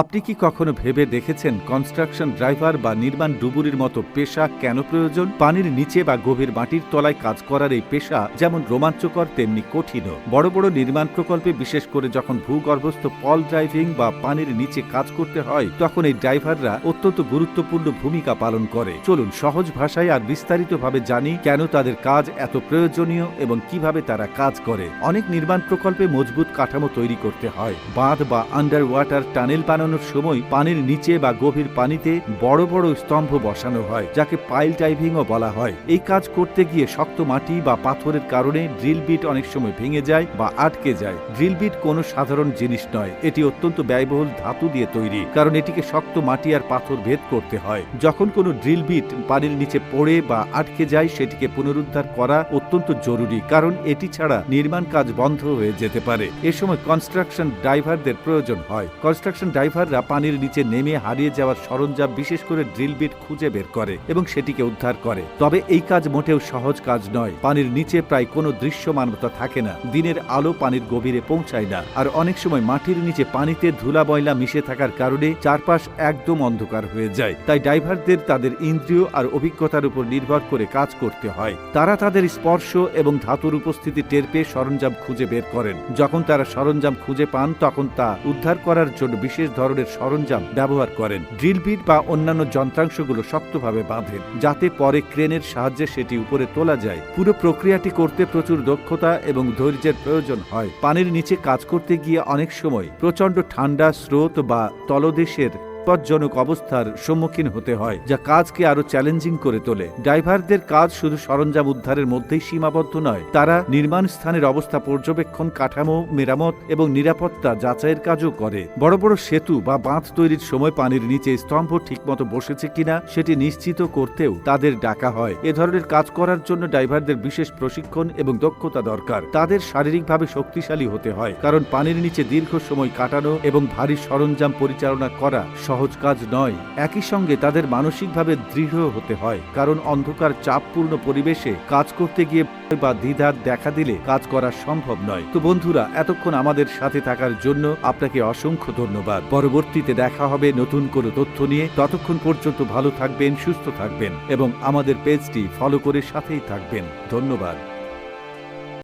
আপনি কি কখনো ভেবে দেখেছেন কনস্ট্রাকশন ড্রাইভার বা নির্মাণ ডুবুরির মতো পেশা কেন প্রয়োজন? পানির নিচে বা গভীর মাটির তলায় কাজ করার এই পেশা যেমন রোমাঞ্চকর, তেমনি কঠিনও। বড় বড় নির্মাণ প্রকল্পে বিশেষ করে যখন ভূগর্ভস্থ পল ড্রাইভিং বা পানির নিচে কাজ করতে হয়, তখন এই ড্রাইভাররা অত্যন্ত গুরুত্বপূর্ণ ভূমিকা পালন করে। চলুন সহজ ভাষায় আর বিস্তারিতভাবে জানি কেন তাদের কাজ এত প্রয়োজনীয় এবং কীভাবে তারা কাজ করে। অনেক নির্মাণ প্রকল্পে মজবুত কাঠামো তৈরি করতে হয়। বাঁধ বা আন্ডার ওয়াটার টানেল বানানোর সময় পানির নিচে বা গভীর পানিতে বড় বড় স্তম্ভ বসানো হয়, যাকে পাইল টাইভিংও বলা হয়। এই কাজ করতে গিয়ে শক্ত মাটি বা পাথরের কারণে ড্রিল বিট অনেক সময় ভেঙে যায় বা আটকে যায়। ড্রিল বিট কোনো সাধারণ জিনিস নয়, এটি অত্যন্ত ব্যয়বহুল ধাতু দিয়ে তৈরি, কারণ এটিকে শক্ত মাটি আর পাথর ভেদ করতে হয়। যখন কোনো ড্রিল বিট পানির নিচে পড়ে বা আটকে যায়, সেটিকে পুনরুদ্ধার করা অত্যন্ত জরুরি, কারণ এটি ছাড়া নির্মাণ কাজ বন্ধ হয়ে যেতে পারে। এ সময় কনস্ট্রাকশন ড্রাইভারদের প্রয়োজন হয়। কনস্ট্রাকশন ড্রাইভাররা পানির নিচে নেমে হারিয়ে যাওয়ার সরঞ্জাম বিশেষ করে ড্রিল বিট খুঁজে বের করে এবং সেটিকে উদ্ধার করে। তবে এই কাজ মোটেও সহজ কাজ নয়। পানির নিচে প্রায় কোনো দৃশ্যমানতা থাকে না। দিনের আলো পানির গভীরে পৌঁছায় না। আর অনেক সময় মাটির নিচে পানিতে ধুলা ময়লা মিশে থাকার কারণে চারপাশ একদম অন্ধকার হয়ে যায়। তাই ড্রাইভারদের তাদের ইন্দ্রিয় আর অভিজ্ঞতার উপর নির্ভর করে কাজ করতে হয়। তারা তাদের স্পর্শ এবং ধাতুর উপস্থিতি টের পেয়ে সরঞ্জাম খুঁজে বের করেন। যখন তারা সরঞ্জাম খুঁজে পান, তখন তা উদ্ধার করার জন্য বিশেষ ধরনের সরঞ্জাম ব্যবহার করেন। ড্রিল বিট বা অন্যান্য যন্ত্রাংশগুলো শক্তভাবে বাঁধেন, যাতে পরে ক্রেনের সাহায্যে সেটি উপরে তোলা যায়। পুরো প্রক্রিয়াটি করতে প্রচুর দক্ষতা এবং ধৈর্যের প্রয়োজন হয়। পানির নিচে কাজ করতে গিয়ে অনেক সময় প্রচণ্ড ঠান্ডা স্রোত বা তলদেশের বিপজ্জনক অবস্থার সম্মুখীন হতে হয়, যা কাজকে আরও চ্যালেঞ্জিং করে তোলে। ড্রাইভারদের কাজ শুধু সরঞ্জাম উদ্ধারের মধ্যেই সীমাবদ্ধ নয়, তারা নির্মাণ স্থানের অবস্থা পর্যবেক্ষণ, কাঠামো, মেরামত এবং নিরাপত্তা যাচাইয়ের কাজও করে। বড় বড় সেতু বা বাঁধ তৈরির সময় পানির নিচে স্তম্ভ ঠিকমতো বসেছে কিনা সেটি নিশ্চিত করতেও তাদের ডাকা হয়। এ ধরনের কাজ করার জন্য ড্রাইভারদের বিশেষ প্রশিক্ষণ এবং দক্ষতা দরকার। তাদের শারীরিকভাবে শক্তিশালী হতে হয়, কারণ পানির নিচে দীর্ঘ সময় কাটানো এবং ভারী সরঞ্জাম পরিচালনা করা সহজ কাজ নয়। একই সঙ্গে তাদের মানসিকভাবে দৃঢ় হতে হয়। কারণ অন্ধকার চাপপূর্ণ পরিবেশে কাজ করতে গিয়ে বা দ্বিধার দেখা দিলে কাজ করা সম্ভব নয়। তো বন্ধুরা, এতক্ষণ আমাদের সাথে থাকার জন্য আপনাকে অসংখ্য ধন্যবাদ। পরবর্তীতে দেখা হবে নতুন কোনো তথ্য নিয়ে। ততক্ষণ পর্যন্ত ভালো থাকবেন, সুস্থ থাকবেন এবং আমাদের পেজটি ফলো করে সাথেই থাকবেন। ধন্যবাদ।